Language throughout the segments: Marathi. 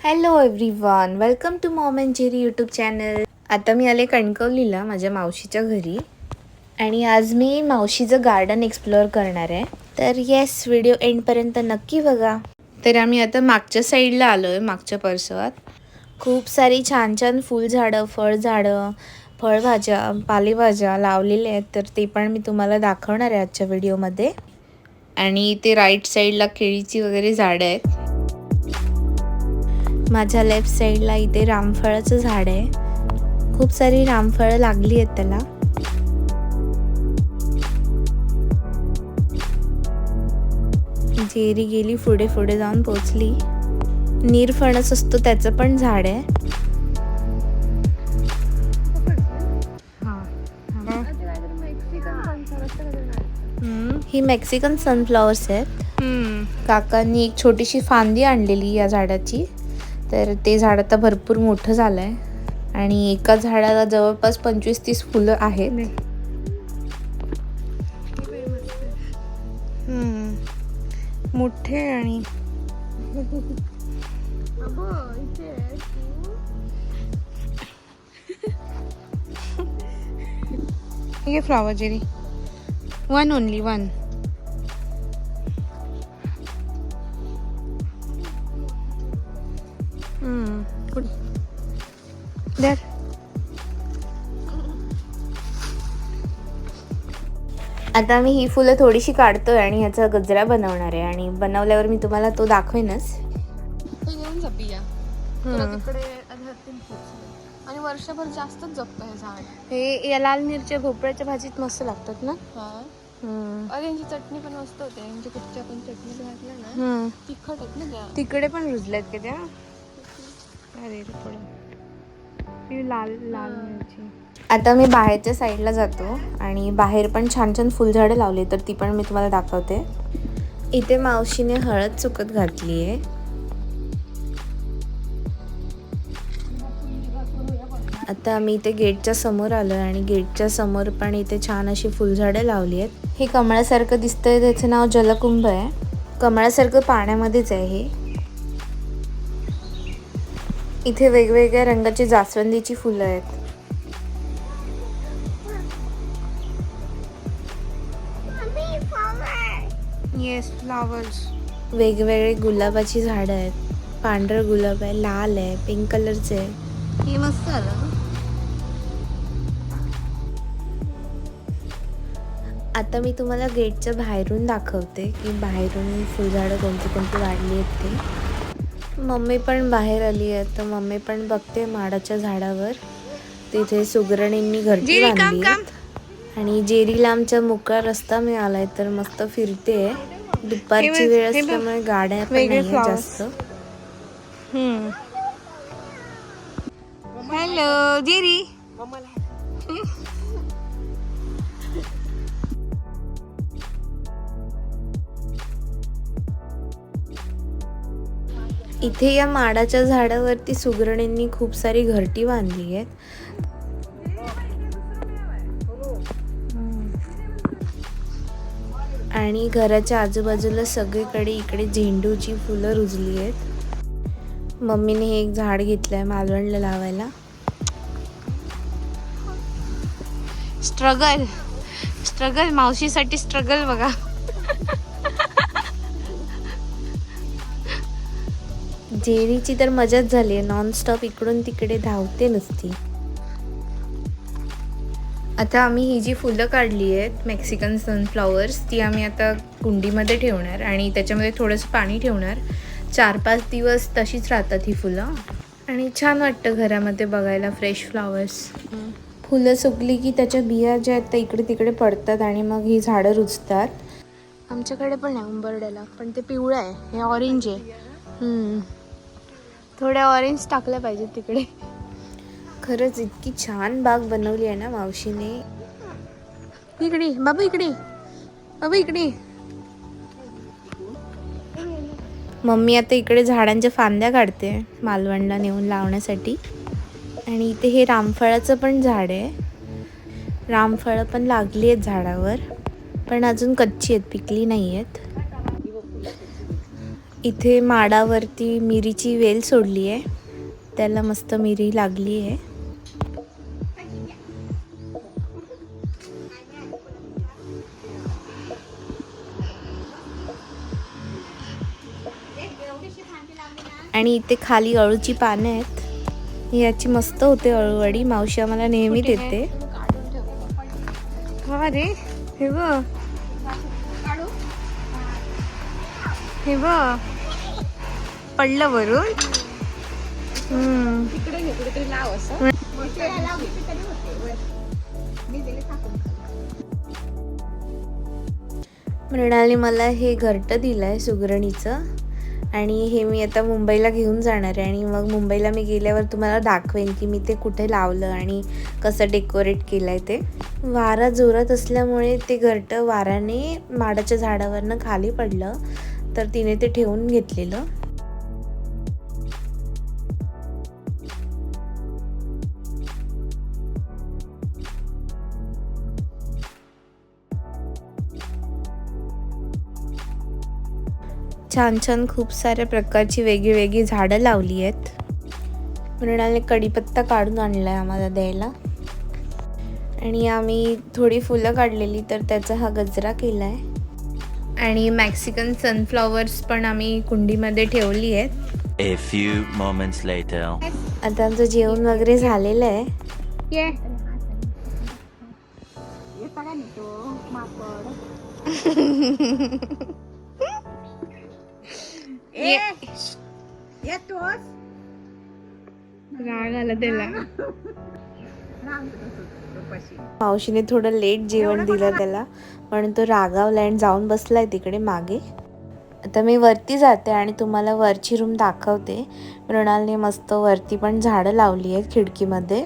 Hello everyone welcome to mom and Jerry YouTube channel आता मी आले कणकवलीला माझ्या मावशीच्या घरी. आणि आज मी मावशीचं गार्डन एक्सप्लोअर करणार आहे. तर येस व्हिडिओ एंडपर्यंत नक्की बघा. तर आम्ही आता मागच्या साईडला आलो आहे मागच्या परसवात. खूप सारी छान छान फुलझाडं फळझाडं फळभाज्या पालेभाज्या लावलेल्या आहेत. तर ते पण मी तुम्हाला दाखवणार आहे आजच्या व्हिडिओमध्ये आणि ते राईट साईडला केळीची वगैरे झाडं आहेत. माझ्या लेफ्ट साईडला इथे रामफळाचं झाड आहे. खूप सारी रामफळं लागली आहेत त्याला. जेरी गेली पुढे पुढे जाऊन पोचली. नीरफणस असतो त्याचं पण झाड आहे. ही मेक्सिकन सनफ्लॉवर्स आहेत. काकांनी एक छोटीशी फांदी आणलेली या झाडाची. तर ते झाड आता भरपूर मोठं झालं आहे आणि एका झाडाला जवळपास पंचवीस तीस फुलं आहेत. मोठे आणि ठीक आहे flower Jerry. One only one दर आता मी ही फुलं थोडीशी काढतोय आणि ह्याचा गजरा बनवणार आहे. आणि बनवल्यावर मी तुम्हाला तो दाखवेनच. आणि वर्षभर जास्तच जगतं हे झाड. हे या लाल मिरच्या भोपळ्याच्या भाजीत मस्त लागतात ना? हा. अरे यांची चटणी पण मस्त होते. यांची कुठच्या पण चटणी घातल्या ना. तिखट आहेत ना तिकडे पण रुजल्यात का त्या? लाल लाल मिरची. आता मी बाहेरच्या साईडला जातो आणि बाहेर पण छान छान फुलझाडं लावली तर ती पण मी तुम्हाला दाखवते. इथे मावशीने हळद चुकत घातली आहे आता आम्ही इथे गेटच्या समोर आलो आणि गेटच्या समोर पण इथे छान अशी फुलझाडं लावली आहेत. हे कमळासारखं दिसतंय त्याचं नाव जलकुंभ आहे. कमळासारखं पाण्यामध्येच आहे हे. इथे वेगवेगळ्या रंगाची जास्वंदीची फुलं आहेत. येस फ्लावर्स वेगवेगळे गुलाबाची झाडं आहेत. पांढरं गुलाब आहे लाल आहे पिंक कलरचे आहे. हे मस्त आलं आता मी तुम्हाला गेटच्या बाहेरून दाखवते की बाहेरून फुलझाडं कोणती कोणती वाढली आहेत ते. मम्मी पण बाहेर आली आहे तर मम्मी पण बघते माडाच्या झाडावर. तिथे सुगरणींनी घरटी बांधली. आणि जेरीला आमचा मोकळा रस्ता मिळालाय तर मस्त फिरते. दुपारची वेळ असल्यामुळे गाड्या पण नाहीये जास्त. Hello Jerry. इथे या माडाच्या झाडावरती सुगरणींनी खूप सारी घरटी बांधली आहेत. आणि घराच्या आजूबाजूला सगळीकडे इकडे झेंडूची फुलं रुजली आहेत. मम्मीने हे एक झाड घेतलंय मालवणला लावायला. स्ट्रगल. स्ट्रगल मावशीसाठी स्ट्रगल बघा. जेरीची तर मजाच झाली आहे. नॉनस्टॉप इकडून तिकडे धावते नसती. आता आम्ही ही जी फुलं काढली आहेत मेक्सिकन सनफ्लॉवर्स ती आम्ही आता कुंडीमध्ये ठेवणार आणि त्याच्यामध्ये थोडंसं पाणी ठेवणार. चार पाच दिवस तशीच राहतात ही फुलं. आणि छान वाटतं घरामध्ये बघायला फ्रेश फ्लॉवर्स फुलं सुकली की त्याच्या बिया ज्या आहेत त्या इकडे तिकडे पडतात आणि मग ही झाडं रुजतात. आमच्याकडे पण आहे उंबरड्याला पण ते पिवळं आहे. हे ऑरेंज आहे. थोड्या ऑरेंज टाकल्या पाहिजेत तिकडे. खरंच इतकी छान बाग बनवली आहे ना मावशीने. इकडे बाबा इकडे. बाबा इकडे. मम्मी आता इकडे झाडांच्या फांद्या काढते मालवणला नेऊन लावण्यासाठी. आणि इथे हे रामफळाचं पण झाड आहे. रामफळं पण लागली आहेत झाडावर पण अजून कच्ची आहेत पिकली नाही आहेत. इथे माडावरती मिरीची वेल सोडली आहे. त्याला मस्त मिरी लागली आहे. आणि इथे खाली अळूची पानं आहेत. याची मस्त होते अळूवडी. मावशी आम्हाला नेहमी देते. हा रे हे हे बघ पडलं वरून. मृणालने मला हे घरटं दिलं आहे सुगरणीचं. आणि हे मी आता मुंबईला घेऊन जाणार आहे. आणि मग मुंबईला मी गेल्यावर तुम्हाला दाखवेन की मी ते कुठे लावलं आणि कसं डेकोरेट केलं आहे ते. वारा जोरात असल्यामुळे ते घरटं वाऱ्याने माडाच्या झाडावरनं खाली पडलं. तर तिने ते ठेवून घेतलेलं. छान छान खूप साऱ्या प्रकारची वेगळी वेगळी झाडं लावली आहेत. मृणालने कढीपत्ता काढून आणला आहे आम्हाला द्यायला. आणि आम्ही थोडी फुलं काढलेली तर त्याचा हा गजरा केला आहे आणि मॅक्सिकन सनफ्लॉवर्स पण आम्ही कुंडीमध्ये ठेवली आहेत. A few moments later. आता आमचं जेवण वगैरे झालेलं आहे. ये. राग आला त्याला. मावशीने थोडं लेट जेवण दिलं त्याला म्हणून तो रागावला आणि जाऊन बसलाय तिकडे मागे. आता मी वरती जाते आणि तुम्हाला वरची रूम दाखवते. मृणालने मस्त वरती पण झाडं लावली आहेत खिडकीमध्ये.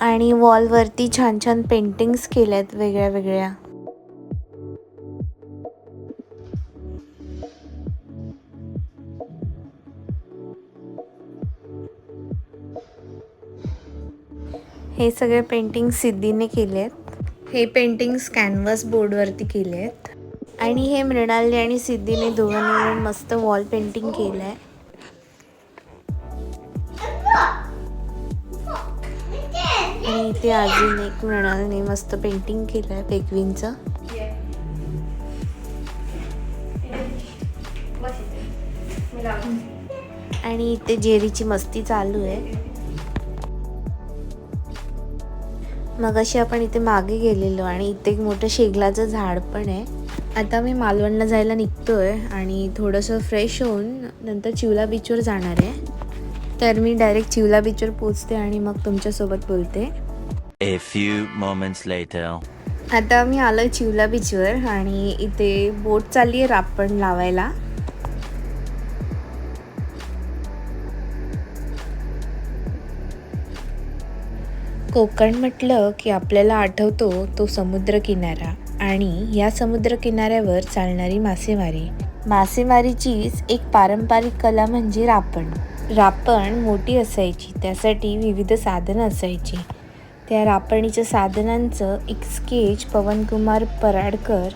आणि वॉलवरती छान छान पेंटिंग्स केल्यात वेगळ्या वेगळ्या. हे सगळे पेंटिंग सिद्धीने केले आहेत. हे पेंटिंग्स कॅनव्हास बोर्डवरती केले आहेत. आणि हे मृणाली आणि सिद्धीने दोघांनी मिळून मस्त वॉल पेंटिंग केलं आहे आणि इथे अजून एक मृणालने मस्त पेंटिंग केलं आहे पेगविनचं आणि इथे जेरीची मस्ती चालू आहे. मग अशी आपण इथे मागे गेलेलो आणि इथे एक मोठं शेगलाचं झाड पण आहे. आता मी मालवणला जायला निघतोय आणि थोडंसं फ्रेश होऊन नंतर चिवला बीचवर जाणार आहे. तर मी डायरेक्ट चिवला बीचवर पोचते आणि मग तुमच्यासोबत बोलते. A few moments later. आता मी आलोय चिवला बीचवर आणि इथे बोट चालली आहे रापण लावायला. कोकण म्हटलं की आपल्याला आठवतो तो समुद्र किनारा आणि या समुद्र किनाऱ्यावर चालणारी मासेमारी. मासेमारीचीच एक पारंपरिक कला म्हणजे रापण. रापण मोठी असायची त्यासाठी विविध साधनं असायची. त्या रापणीच्या साधनांचं एक स्केच पवनकुमार पराडकर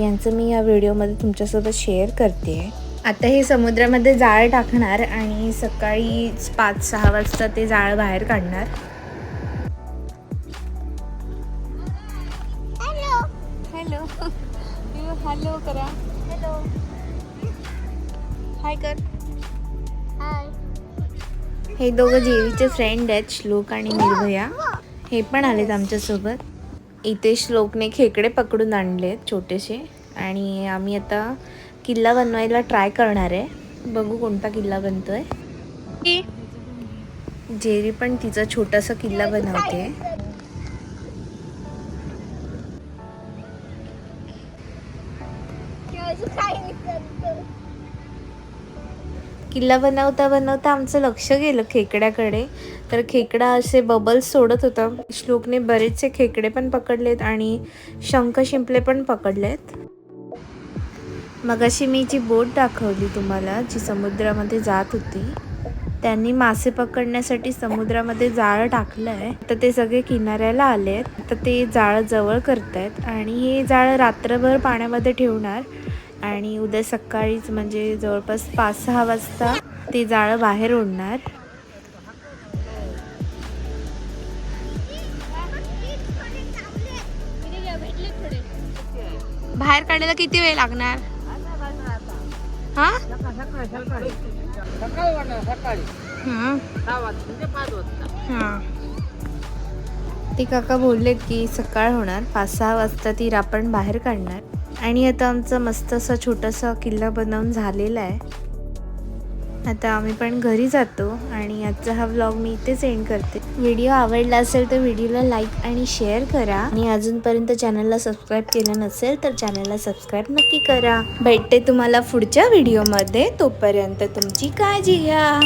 यांचं मी या व्हिडिओमध्ये तुमच्यासोबत शेअर करते. आता हे समुद्रामध्ये जाळ टाकणार आणि सकाळी पाच सहा वाजता ते जाळ बाहेर काढणार. हाय कर. हाय हे दोघं जेवीचे फ्रेंड आहेत श्लोक आणि निर्भया. हे पण आलेत आमच्यासोबत. इथे श्लोकने खेकडे पकडून आणले आहेत छोटेसे. आणि आम्ही आता किल्ला बनवायला ट्राय करणार आहे. बघू कोणता किल्ला बनतोय. जेरी पण तिचा छोटासा किल्ला बनवते. किल्ला बनवता बनवता आमचं लक्ष गेलं खेकड्याकडे. तर खेकडा असे बबल्स सोडत होता. श्लोकने बरेचसे खेकडे पण पकडलेत आणि शंख शिंपले पण पकडलेत. मग अशी मी जी बोट दाखवली तुम्हाला जी समुद्रामध्ये जात होती त्यांनी मासे पकडण्यासाठी समुद्रामध्ये जाळं टाकलंय. तर ते सगळे किनाऱ्याला आले आहेत तर ते जाळं जवळ करतायत आणि हे जाळं रात्रभर पाण्यामध्ये ठेवणार. आणि उद्या सकाळीच म्हणजे जवळपास पाच सहा वाजता ते जाळं बाहेर ओढणार बाहेर काढायला किती वेळ लागणार? हा? हां. ते काका बोललेत की सकाळ होणार पाच सहा वाजता ती रापण बाहेर काढणार. आणि आता आमचा मस्त असा छोटासा किल्ला बनवून झालेला आहे. आता आम्ही पण घरी जातो आणि आजचा हा व्लॉग मी इथेच एंड करते. व्हिडिओ आवडला असेल तर व्हिडिओला लाईक आणि शेअर करा. आणि अजूनपर्यंत चॅनलला सबस्क्राईब केलं नसेल तर चॅनलला सबस्क्राईब नक्की करा. भेटते तुम्हाला पुढच्या व्हिडिओमध्ये तोपर्यंत तुमची काळजी घ्या.